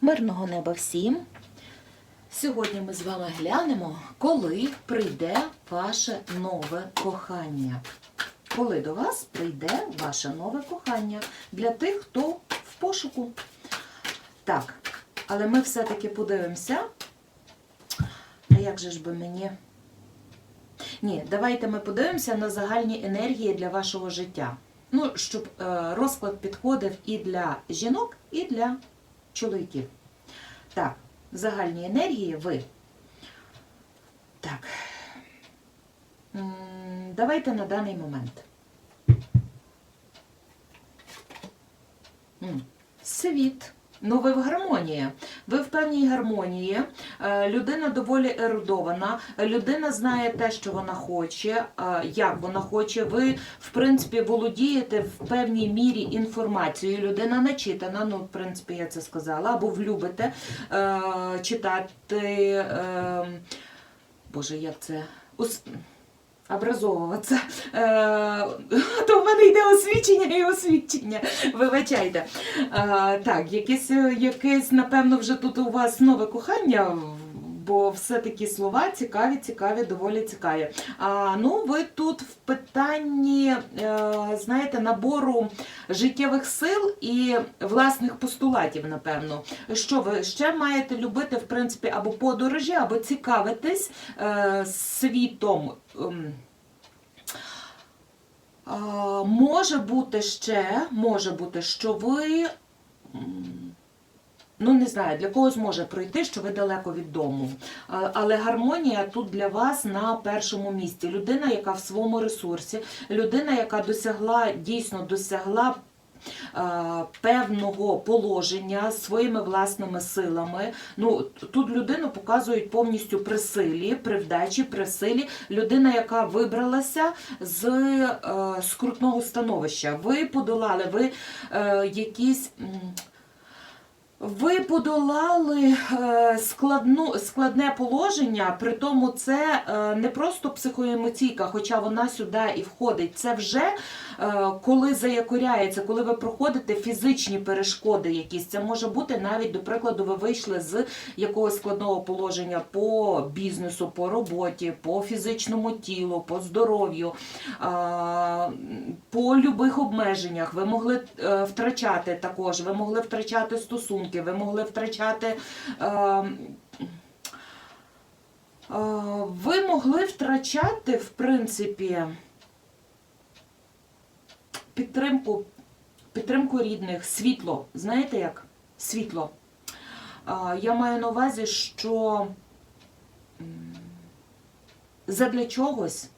Мирного неба всім! Сьогодні ми з вами глянемо, коли прийде ваше нове кохання. Коли до вас прийде ваше нове кохання для тих, хто в пошуку. Так, але ми все-таки подивимося. А як же ж би мені. Ні, давайте ми подивимося на загальні енергії для вашого життя. Ну, щоб е, розклад підходив і для жінок, і для чоловіків. Так, загальні енергії ви. Так. Давайте на даний момент. Світ. Ну, ви в гармонії. Ви в певній гармонії. Е, Людина доволі ерудована. Людина знає те, що вона хоче, е, як вона хоче. Ви, в принципі, володієте в певній мірі інформацією. Людина начитана, ну, в принципі, я це сказала, або влюбите е, читати. Е, Боже, як це? Образовуватися. Е, то в мене йде освічення і освічення. Вибачайте. Е, так, якесь, якесь, напевно, вже тут у вас нове кохання. Бо все-таки слова цікаві, цікаві, доволі цікаві. А ну, ви тут в питанні, е, знаєте, набору життєвих сил і власних постулатів, напевно. Що ви ще маєте любити, в принципі, або подорожі, або цікавитись е, світом. ем, може бути ще, може бути, що ви. Ну, не знаю, для когось може пройти, що ви далеко від дому. Але гармонія тут для вас на першому місці. Людина, яка в своєму ресурсі, людина, яка досягла, дійсно досягла певного положення своїми власними силами. Ну, тут людину показують повністю при силі, при вдачі, при силі. Людина, яка вибралася з е, скрутного становища. Ви подолали, ви е, якісь. Ви подолали е, складну, складне положення, при тому це е, не просто психоемоційка, хоча вона сюди і входить. Це вже коли заякоряється, коли ви проходите фізичні перешкоди якісь. Це може бути навіть, до прикладу, ви вийшли з якогось складного положення по бізнесу, по роботі, по фізичному тілу, по здоров'ю, а, по любих обмеженнях. Ви могли е, втрачати також, ви могли втрачати стосунки, ви могли втрачати. е, е, Ви могли втрачати, в принципі, підтримку, підтримку рідних, світло. Знаєте як? Світло. Я маю на увазі, що задля чогось.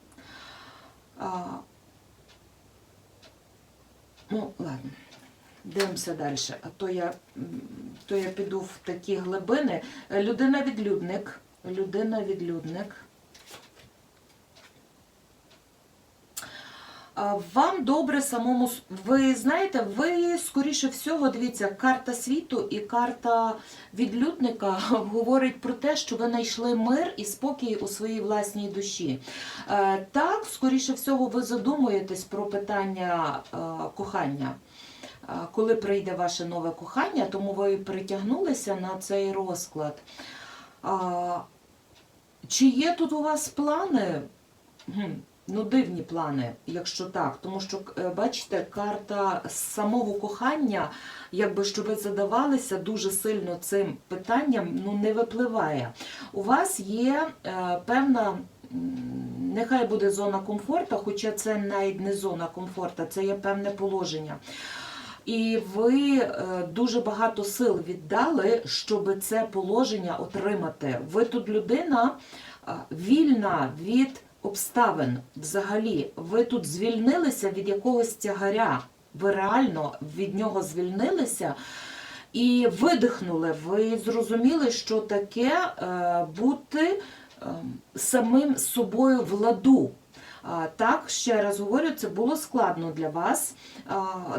Ну, ладно. Дивимося далі. А то я, то я піду в такі глибини. Людина-відлюдник. Людина-відлюдник. Вам добре самому. Ви знаєте, ви, скоріше всього, дивіться, карта світу і карта відлюдника говорить про те, що ви знайшли мир і спокій у своїй власній душі. Е, Так, скоріше всього, ви задумуєтесь про питання е, кохання. Е, Коли прийде ваше нове кохання, тому ви притягнулися на цей розклад. Чи є тут у вас плани? Ну, дивні плани, якщо так. Тому що, е, бачите, карта самого кохання, якби що ви задавалися дуже сильно цим питанням, ну не випливає. У вас є е, певна. Нехай буде зона комфорту, хоча це навіть не зона комфорту, це є певне положення. І ви е, дуже багато сил віддали, щоб це положення отримати. Ви тут людина е, вільна від обставин взагалі. Ви тут звільнилися від якогось тягаря. Ви реально від нього звільнилися і видихнули. Ви зрозуміли, що таке е, бути е, самим собою в ладу. Так, ще раз говорю, це було складно для вас,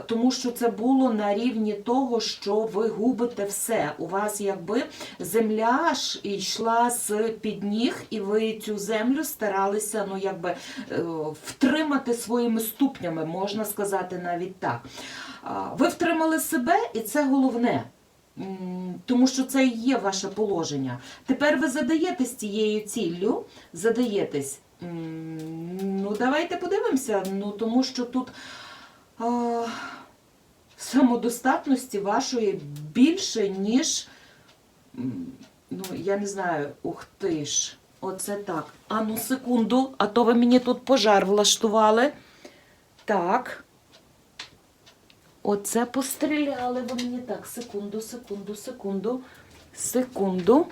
тому що це було на рівні того, що ви губите все. У вас якби земля ж йшла з під ніг, і ви цю землю старалися ну, якби, е, втримати своїми ступнями, можна сказати навіть так. Ви втримали себе, і це головне. Тому що це і є ваше положення. Тепер ви задаєтесь цією ціллю, задаєтесь. Ну, давайте подивимося. Ну, тому що тут а, самодостатності вашої більше, ніж. Ну, я не знаю, ух ти ж. Оце так. А ну секунду, а то ви мені тут пожар влаштували. Так. Оце постріляли ви мені так. Секунду, секунду, секунду, секунду.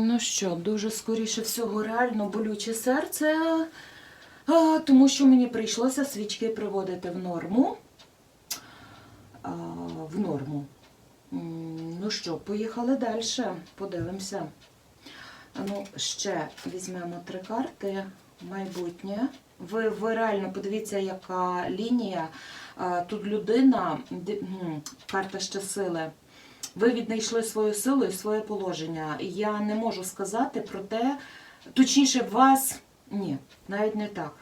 Ну що, дуже скоріше всього, реально болюче серце, тому що мені прийшлося свічки приводити в норму. В норму. Ну що, поїхали далі, подивимося. Ну, ще візьмемо три карти. Майбутнє. Ви, ви реально подивіться, яка лінія. Тут людина, карта ще сили. Ви віднайшли свою силу і своє положення. Я не можу сказати про те, точніше, вас. Ні, навіть не так.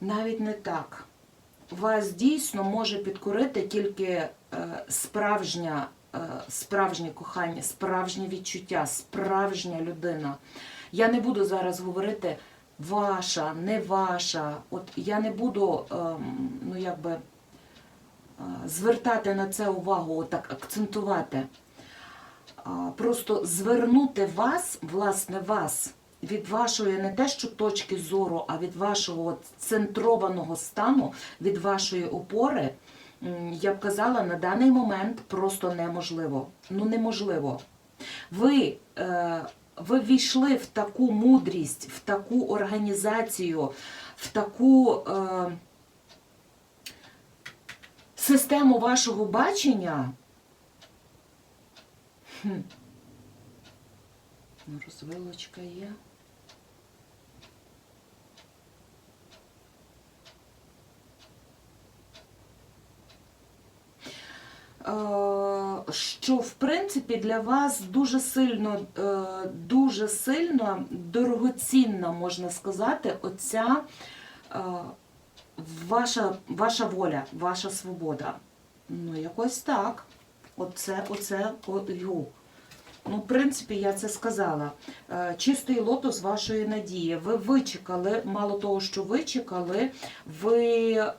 Навіть не так. Вас дійсно може підкорити тільки е, справжня, е, справжнє кохання, справжнє відчуття, справжня людина. Я не буду зараз говорити ваша, не ваша. От я не буду, ем, ну якби звертати на це увагу, отак акцентувати. Просто звернути вас, власне, вас від вашої не те, що точки зору, а від вашого центрованого стану, від вашої опори, я б казала, на даний момент просто неможливо. Ну, неможливо. Ви, е, ви війшли в таку мудрість, в таку організацію, в таку е, систему вашого бачення. Хм. Ну, розвилочка є. Е, Що в принципі для вас дуже сильно, е, дуже сильно дорогоцінна, можна сказати, оця е, ваша, ваша воля, ваша свобода. Ну, якось так. Оце, оце, ю. Ну, в принципі, я це сказала. Е, Чистий лотос вашої надії. Ви вичекали, мало того, що вичекали, ви. е,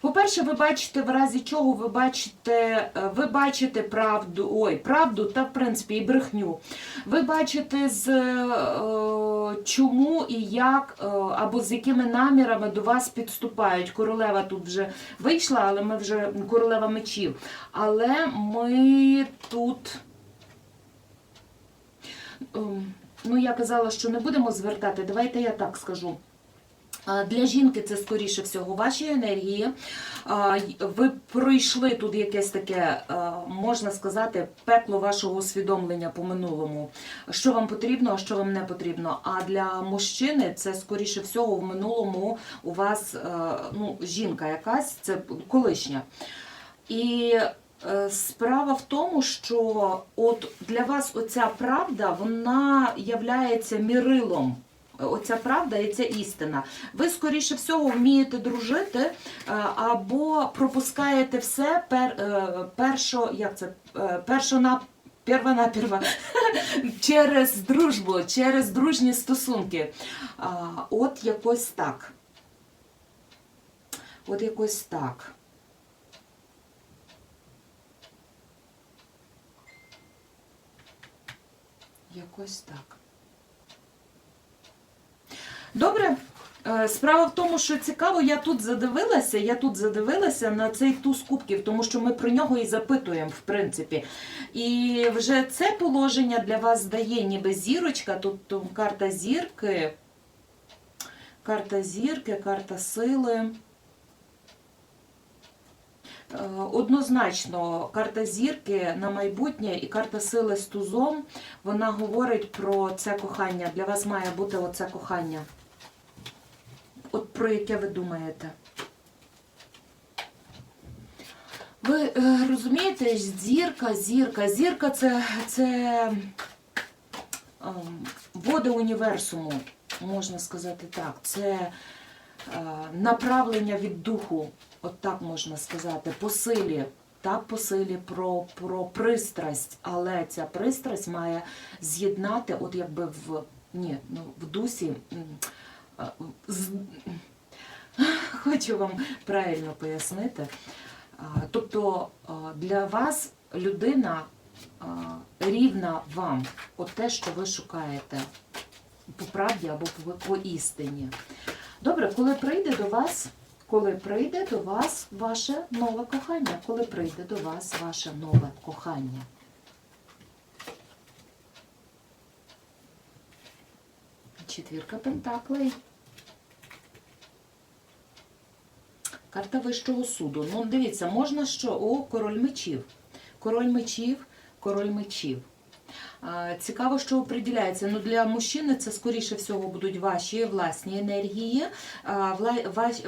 По-перше, ви бачите, в разі чого ви бачите, е, ви бачите правду, ой, правду та в принципі і брехню. Ви бачите з е, чому і як, е, або з якими намірами до вас підступають. Королева тут вже вийшла, але ми вже королева мечів. Але ми тут. ем, Ну, я казала, що не будемо звертати. Давайте я так скажу. Для жінки це скоріше всього ваші енергії. Ви пройшли тут якесь таке, можна сказати, пекло вашого усвідомлення по минулому. Що вам потрібно, а що вам не потрібно. А для мужчини це скоріше всього в минулому у вас е, ну, жінка якась, це колишня. І е, справа в тому, що от для вас оця правда, вона являється мірилом. Оця правда і ця істина. Ви, скоріше всього, вмієте дружити е, або пропускаєте все пер, е, першо, як це, е, першо на Первонаперво через дружбу, через дружні стосунки. От якось так. От якось так. Якось так. Добре. Е, Справа в тому, що цікаво, я тут задивилася, я тут задивилася на цей туз кубків, тому що ми про нього і запитуємо, в принципі. І вже це положення для вас дає ніби зірочка, тут тут карта зірки, карта зірки, карта сили. Е, Однозначно, карта зірки на майбутнє і карта сили з тузом, вона говорить про це кохання. Для вас має бути оце кохання. От про яке ви думаєте? Ви е, розумієте, зірка, зірка, зірка це, це ем, воля. універсуму, можна сказати так, це е, направлення від духу, от так можна сказати, по силі. Так, по силі про, про пристрасть, але ця пристрасть має з'єднати, от якби в ні, ну в дусі. Хочу вам правильно пояснити. Тобто для вас людина рівна вам, от те, що ви шукаєте по правді або по істині. Добре, коли прийде до вас, коли прийде до вас ваше нове кохання, коли прийде до вас ваше нове кохання. Четвірка пентаклей. Карта Вищого суду. Ну, дивіться, можна що? О, король мечів. Король мечів, король мечів. Цікаво, що оприділяється. Ну, для мужчини це, скоріше всього, будуть ваші власні енергії,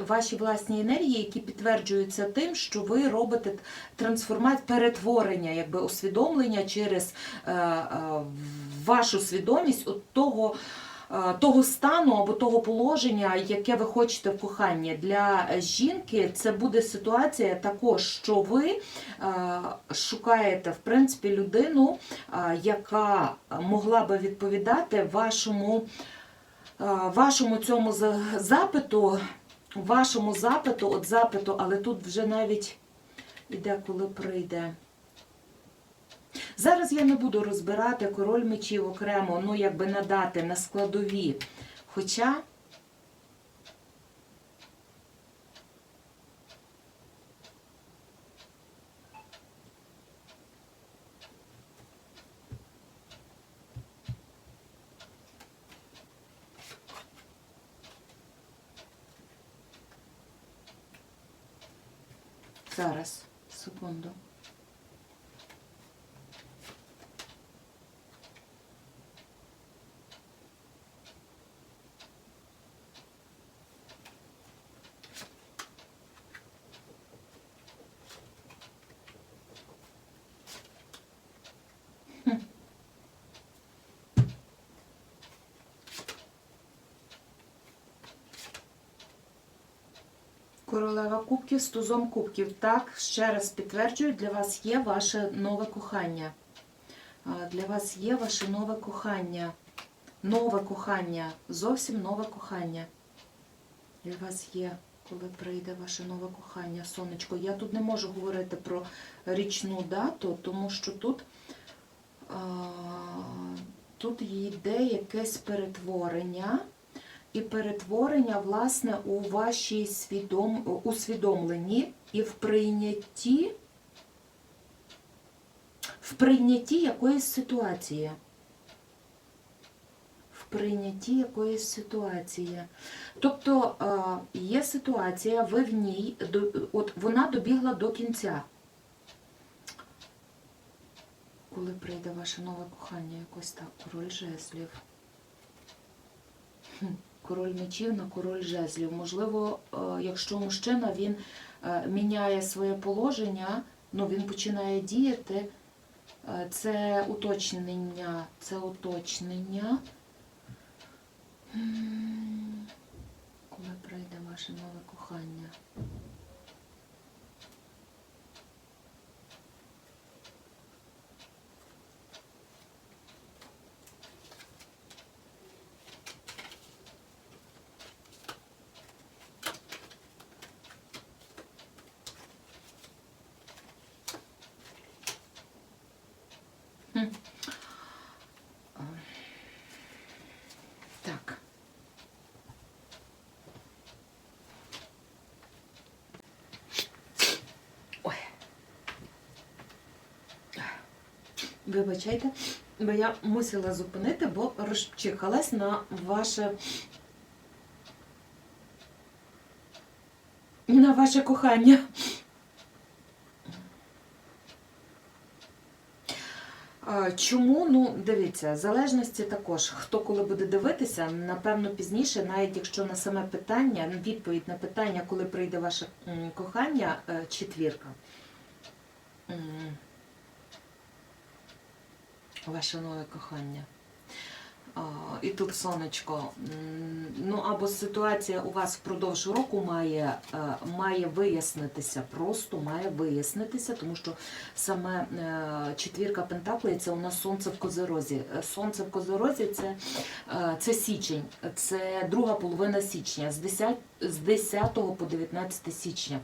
ваші власні енергії, які підтверджуються тим, що ви робите трансформацію, перетворення, якби усвідомлення через е, е, вашу свідомість от того того стану або того положення, яке ви хочете в коханні. Для жінки це буде ситуація також, що ви е, шукаєте в принципі людину, е, яка могла би відповідати вашому, е, вашому цьому запиту, вашому запиту, от запиту, але тут вже навіть іде, коли прийде. Зараз я не буду розбирати король мечів окремо, ну якби надати на складові. Хоча зараз, секунду. Королева кубків з тузом кубків. Так, ще раз підтверджую, для вас є ваше нове кохання. Для вас є ваше нове кохання. Нове кохання. Зовсім нове кохання. Для вас є, коли прийде ваше нове кохання, сонечко. Я тут не можу говорити про річну дату, тому що тут, а, тут йде якесь перетворення. І перетворення, власне, у вашій свідом... усвідомленні і в прийнятті, в прийнятті якоїсь ситуації. Прийнятті якоїсь ситуації. Тобто е, є ситуація, ви в ній, от вона добігла до кінця. Коли прийде ваше нове кохання, якось так, король жезлів. Король мечів на король жезлів. Можливо, е, якщо мужчина він е, міняє своє положення, ну він починає діяти. е, Це уточнення, це уточнення. Коли прийде ваше нове кохання? Так. Ой. Вибачайте, бо я мусила зупинити, бо розчихалась на ваше. На ваше кохання. Чому? Ну, дивіться, залежності також. Хто коли буде дивитися, напевно, пізніше, навіть якщо на саме питання, відповідь на питання, коли прийде ваше кохання, е, четвірка. Ваше нове кохання. І тут сонечко. Ну або ситуація у вас впродовж року має, е, має вияснитися, просто має вияснитися, тому що саме е, четвірка Пентаклей це у нас сонце в козерозі. Е, Сонце в козерозі це, це січень, це друга половина січня, з 10, з 10 по 19 січня.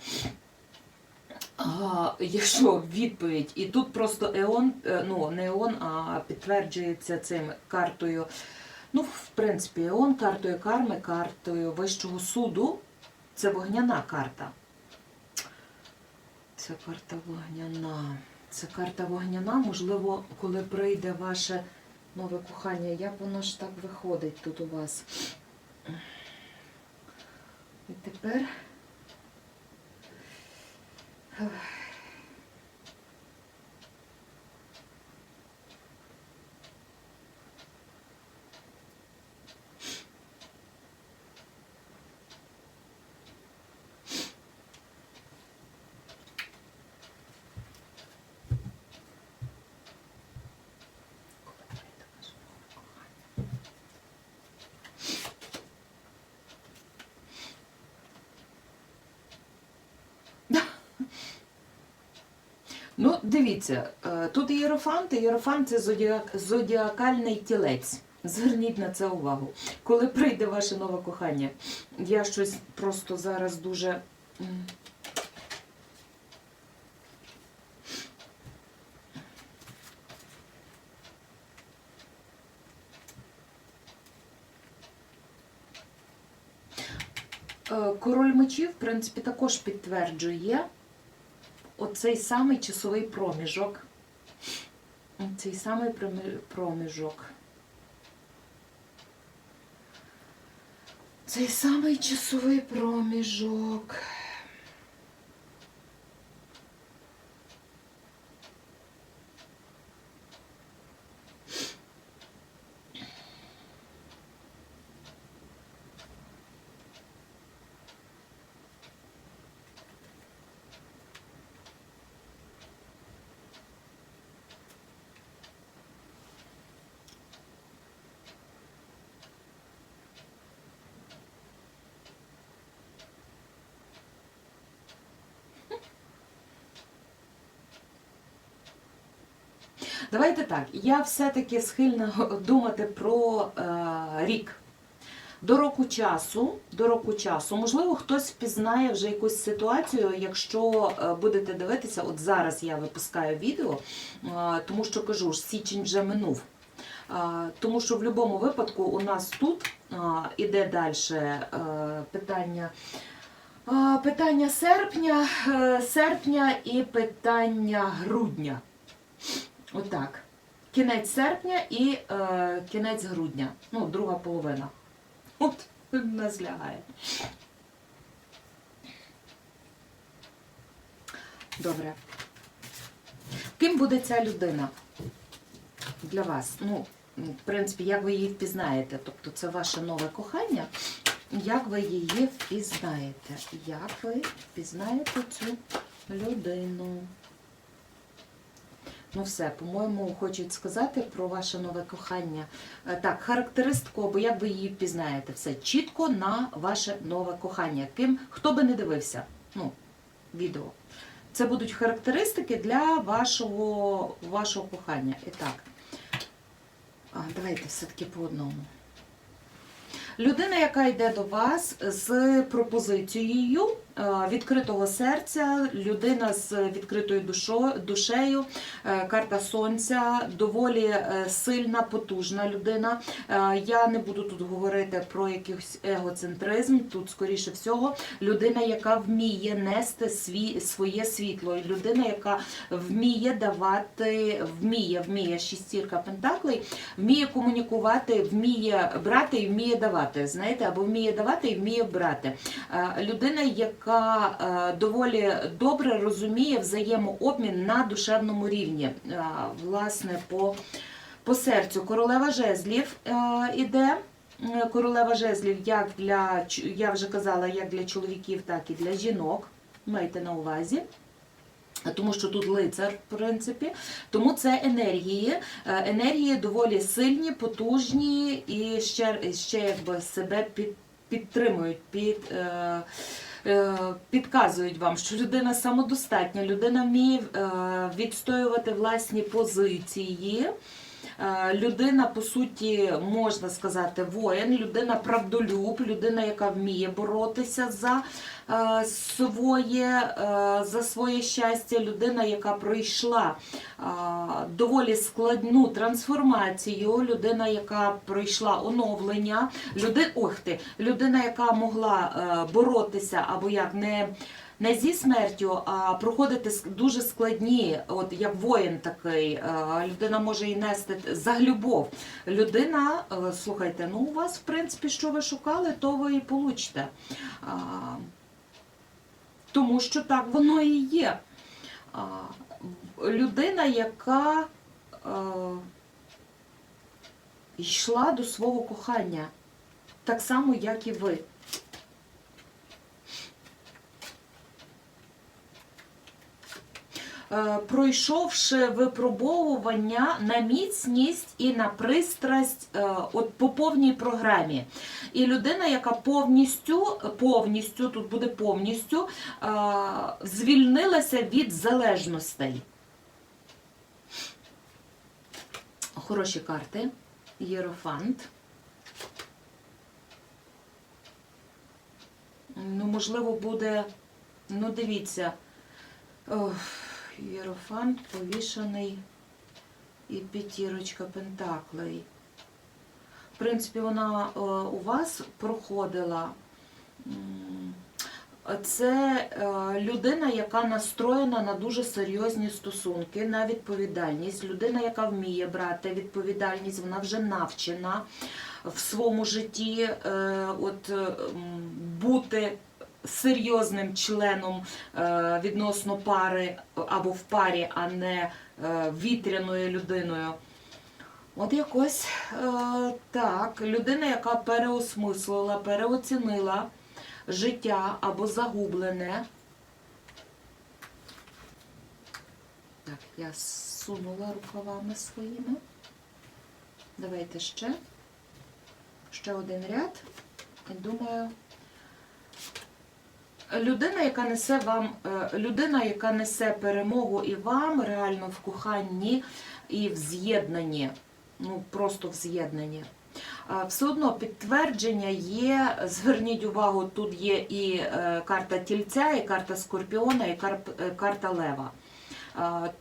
А, якщо відповідь, і тут просто еон, е, ну не еон, а підтверджується цим картою. Ну, в принципі, еон картою карми, картою Вищого суду. Це вогняна карта. Це карта вогняна. Це карта вогняна. Можливо, коли прийде ваше нове кохання, як воно ж так виходить тут у вас? І тепер. やば。Дивіться, е, тут ієрофант, ієрофант це зодіак, зодіакальний тілець. Зверніть на це увагу. Коли прийде ваше нове кохання, я щось просто зараз дуже. Е, Король мечів, в принципі, також підтверджує оцей самий часовий проміжок. Цей самий проміжок. Цей самий часовий проміжок. Давайте так. Я все-таки схильна думати про е, рік. До року часу, до року часу, можливо, хтось впізнає вже якусь ситуацію, якщо е, будете дивитися, от зараз я випускаю відео, е, тому що кажу, січень вже минув. Е, Тому що в будь-якому випадку у нас тут іде далі питання. Питання серпня, серпня і питання грудня. Отак. Кінець серпня і е, кінець грудня. Ну, друга половина. От нас лягає. Добре. Ким буде ця людина для вас? Ну, в принципі, як ви її впізнаєте? Тобто це ваше нове кохання. Як ви її впізнаєте? Як ви впізнаєте цю людину? Ну все, по-моєму, хочуть сказати про ваше нове кохання. Е, Так, характеристику, або як ви її впізнаєте, все чітко на ваше нове кохання. Ким, хто би не дивився, ну, відео. Це будуть характеристики для вашого, вашого кохання. І так, давайте все-таки по одному. Людина, яка йде до вас з пропозицією відкритого серця, людина з відкритою душею, е, карта сонця, доволі е, сильна, потужна людина. Е, Я не буду тут говорити про якийсь егоцентризм. Тут, скоріше всього, людина, яка вміє нести свій, своє світло, людина, яка вміє давати, вміє, вміє шістірка пентаклей, вміє комунікувати, вміє брати і вміє давати. Знаєте, або вміє давати і вміє брати. Е, Людина, яка е, доволі добре розуміє взаємообмін на душевному рівні, Е, власне, по, по серцю. Королева жезлів е, іде. Королева жезлів як для я вже казала, як для чоловіків, так і для жінок. Майте на увазі. Тому що тут лицар, в принципі, тому це енергії. Енергії доволі сильні, потужні і ще, ще якби себе під, підтримують, під, е, підказують вам, що людина самодостатня, людина вміє е, відстоювати власні позиції. Е, Людина, по суті, можна сказати, воїн, людина правдолюб, людина, яка вміє боротися за е, своє, е, за своє щастя, людина, яка пройшла доволі складну трансформацію, людина, яка пройшла оновлення, люди, ох ти, людина, яка могла боротися або як не. Не зі смертю, а проходити дуже складні, от як воїн такий, людина може і нести за любов. Людина, е, слухайте, ну у вас, в принципі, що ви шукали, то ви і получите. Тому що так воно і є. Людина, яка е, йшла до свого кохання, так само, як і ви. Пройшовши випробовування на міцність і на пристрасть е, от по повній програмі. І людина, яка повністю, повністю, тут буде повністю, е, звільнилася від залежностей. Хороші карти. Єрофант. Ну, можливо, буде, ну, дивіться. Ох, Єрофант повішаний і п'ятірочка пентаклей. В принципі, вона е, у вас проходила. Це е, людина, яка настроєна на дуже серйозні стосунки, на відповідальність. Людина, яка вміє брати відповідальність, вона вже навчена в своєму житті е, от, бути серйозним членом е, відносно пари або в парі, а не е, вітряною людиною. От якось е, так, людина, яка переосмислила, переоцінила життя або загублене. Так, я сунула рукавами своїми. Давайте ще. Ще один ряд. І думаю, людина, яка несе вам, е, людина, яка несе перемогу і вам реально в коханні і в з'єднанні, ну просто в з'єднанні. Все одно підтвердження є. Зверніть увагу, тут є і е, карта тільця, і карта скорпіона, і е, карта лева.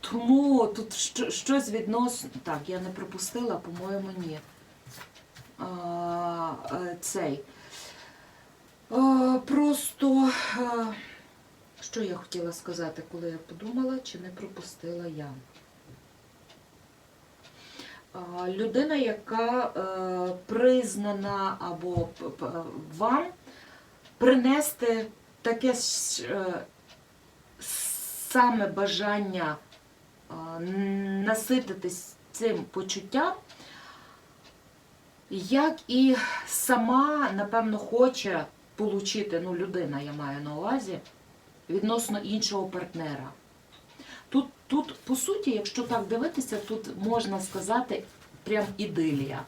Тому тут щось відносно. Так, я не пропустила, по-моєму, ні. Цей. Е, Просто е, що я хотіла сказати, коли я подумала, чи не пропустила я. А, Людина, яка е, признана або вам принести таке е, саме бажання е, насититись цим почуттям, як і сама, напевно, хоче получити, ну, людина, я маю на увазі, відносно іншого партнера. Тут, тут, по суті, якщо так дивитися, тут можна сказати прям ідилія.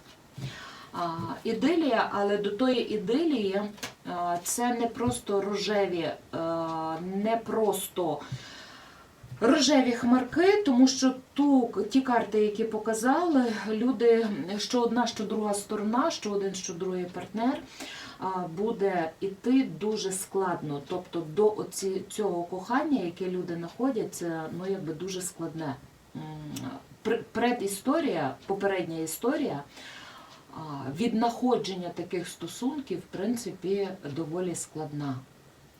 А, ідилія, але до тої ідилії а, це не просто рожеві, а, не просто рожеві хмарки, тому що ту, ті карти, які показали, люди, що одна, що друга сторона, що один, що другий партнер, буде іти дуже складно. Тобто до оці, цього кохання, яке люди знаходять, це ну, якби дуже складне. Предісторія, попередня історія віднаходження таких стосунків, в принципі, доволі складна.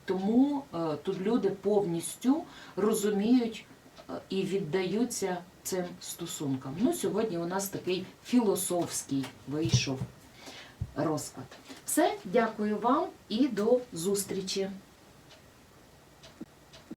Тому е, тут люди повністю розуміють е, і віддаються цим стосункам. Ну, сьогодні у нас такий філософський вийшов розклад. Все, дякую вам і до зустрічі.